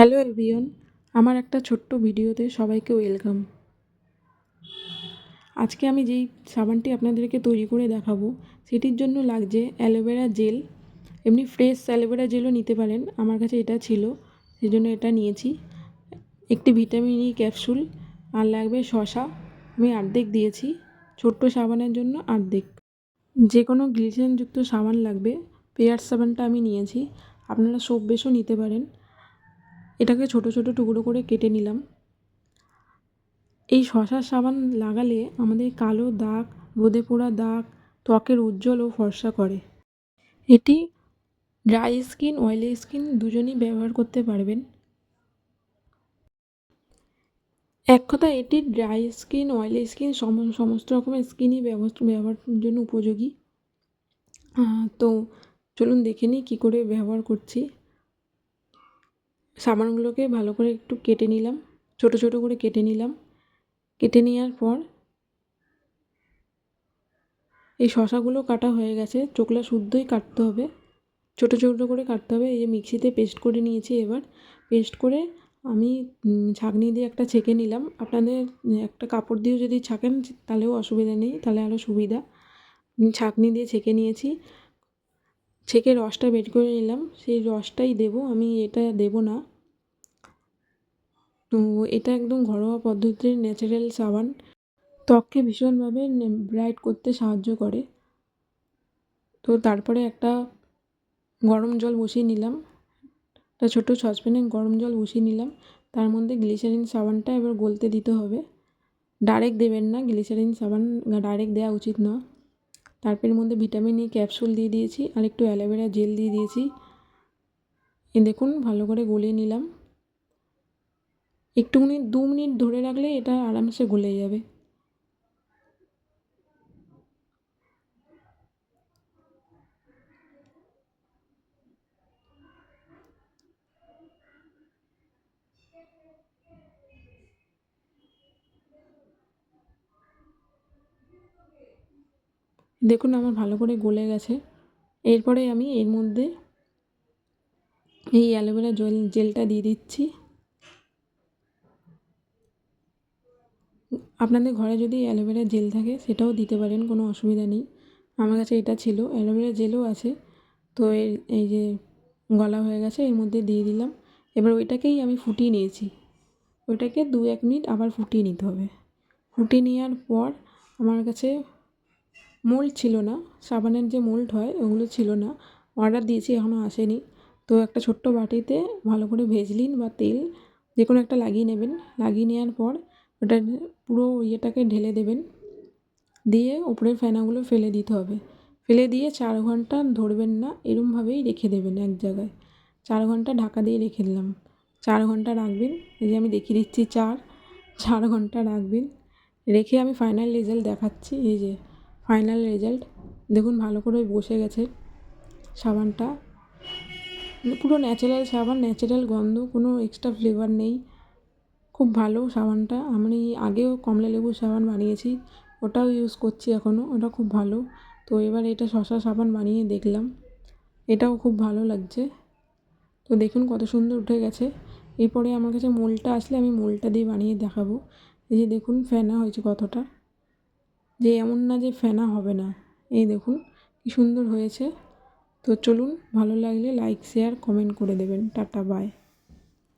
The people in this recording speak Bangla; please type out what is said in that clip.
হ্যালো এভরিওন আমার একটা ছোট্ট ভিডিওতে সবাইকে ওয়েলকাম। আজকে আমি যেই সাবানটি আপনাদেরকে তৈরি করে দেখাবো, সেটির জন্য লাগছে অ্যালোভেরা জেল। এমনি ফ্রেশ অ্যালোভেরা জেলও নিতে পারেন, আমার কাছে এটা ছিল সেই জন্য এটা নিয়েছি। একটি ভিটামিন ই ক্যাপসুল, আর লাগবে শশা, আমি অর্ধেক দিয়েছি, ছোট্ট সাবানের জন্য অর্ধেক। যে কোনো গ্লিসেরিনযুক্ত সাবান লাগবে, পেয়ার সাবানটা আমি নিয়েছি, আপনারা সোপ বেসও নিতে পারেন। এটাকে ছোট ছোট টুকরো করে কেটে নিলাম। এই শশার সাবান লাগালে আমাদের কালো দাগ, রোদে পোড়া দাগ, ত্বকের উজ্জ্বল ও ফর্সা করে। এটি ড্রাই স্কিন, অয়েলি স্কিন দুজনেই ব্যবহার করতে পারবেন। এক কথা, এটি ড্রাই স্কিন, অয়েলি স্কিন সমস্ত রকমের স্কিনই ব্যবহারের জন্য উপযোগী। তো চলুন দেখে নিই কী করে ব্যবহার করছি। সাবানগুলোকে ভালো করে একটু কেটে নিলাম। ছোট ছোট করে কেটে নিলাম। কেটে নেওয়ার পর এই শশাগুলো কাটা হয়ে গেছে। চোখলা শুদ্ধই কাটতে হবে। ছোট ছোট করে কাটতে হবে। এই যে মিক্সিতে পেস্ট করে নিয়েছি এবার। পেস্ট করে আমি ছাঁকনি দিয়ে একটা ছেঁকে নিলাম। আপনাদের একটা কাপড় দিয়েও যদি ছাঁকেন, তাহলেও অসুবিধা নেই। তাহলে আরও সুবিধা। ছাঁকনি দিয়ে ছেঁকে নিয়েছি। ছেঁকে রসটা বের করে নিলাম। সেই রসটাই দেবো। আমি এটা দেবো না। তো এটা একদম ঘরোয়া পদ্ধতির ন্যাচারাল সাবান। ত্বককে ভীষণভাবে ব্রাইট করতে সাহায্য করে। তো তারপরে একটা গরম জল বসিয়ে নিলাম। একটা ছোটো সসপ্যানে গরম জল বসিয়ে নিলাম। তার মধ্যে গ্লিসারিন সাবানটা এবার গলতে দিতে হবে। ডাইরেক্ট দেবেন না গ্লিসারিন সাবান ডাইরেক্ট দেওয়া উচিত না। তারপরের মধ্যে ভিটামিন ই ক্যাপসুল দিয়ে দিয়েছি। আর একটু অ্যালোভেরা জেল দিয়ে দিয়েছি। এ দেখুন, ভালো করে গলিয়ে নিলাম। একটুখানি দু মিনিট ধরে রাখলে এটা আরামসে গলে যাবে। দেখুন আমার ভালো করে গলে গেছে। এরপরে আমি এর মধ্যে এই অ্যালোভেরা জেল, জেলটা দিয়ে দিচ্ছি। আপনাদের ঘরে যদি অ্যালোভেরা জেল থাকে, সেটাও দিতে পারেন, কোনো অসুবিধা নেই। আমার কাছে এটা ছিল অ্যালোভেরা জেলও আছে। তো এই এই যে গলা হয়ে গেছে, এর মধ্যে দিয়ে দিলাম। এবার ওইটাকেই আমি ফুটিয়ে নিয়েছি। ওইটাকে দু এক মিনিট আবার ফুটিয়ে নিতে হবে। ফুটিয়ে নেওয়ার পর আমার কাছে মোল্ড ছিল না, সাবানের যে মোল্ড হয়, ওগুলো ছিল না। অর্ডার দিয়েছি এখনও আসেনি। তো একটা ছোট্ট বাটিতে ভালো করে ভেজলিন বা তেল যে কোনো একটা লাগিয়ে নেবেন। লাগিয়ে নেওয়ার পর ওটা পুরো ইয়েটাকে ঢেলে দেবেন। দিয়ে উপরের ফেনাগুলো ফেলে দিতে হবে। ফেলে দিয়ে চার ঘণ্টা ধরবেন না, এরমভাবেই রেখে দেবেন এক জায়গায়। চার ঘণ্টা ঢাকা দিয়ে রেখে দিলাম। চার ঘণ্টা রাখবেন। এই যে আমি দেখিয়ে দিচ্ছি চার চার ঘণ্টা রাখবেন। রেখে আমি ফাইনাল রেজাল্ট দেখাচ্ছি। এই যে ফাইনাল রেজাল্ট দেখুন ভালো করে বসে গেছে সাবানটা। পুরো ন্যাচারাল সাবান ন্যাচারাল গন্ধ, কোনো এক্সট্রা ফ্লেভার নেই। খুব ভালো সাবানটা। আমি আগেও কমলা লেবুর সাবান বানিয়েছি, ওটাও ইউজ করছি এখনও ওটা খুব ভালো। তো এবার এটা শশা সাবান বানিয়ে দেখলাম, এটাও খুব ভালো লাগছে। তো দেখুন কত সুন্দর উঠে গেছে। এরপরে আমার কাছে মোলটা আসলে আমি মোলটা দিয়ে বানিয়ে দেখাবো। এই যে দেখুন ফেনা হয়েছে কতটা। যে এমন না যে ফেনা হবে না। এই দেখুন কী সুন্দর হয়েছে। তো চলুন, ভালো লাগলে লাইক শেয়ার কমেন্ট করে দেবেন। Tata bye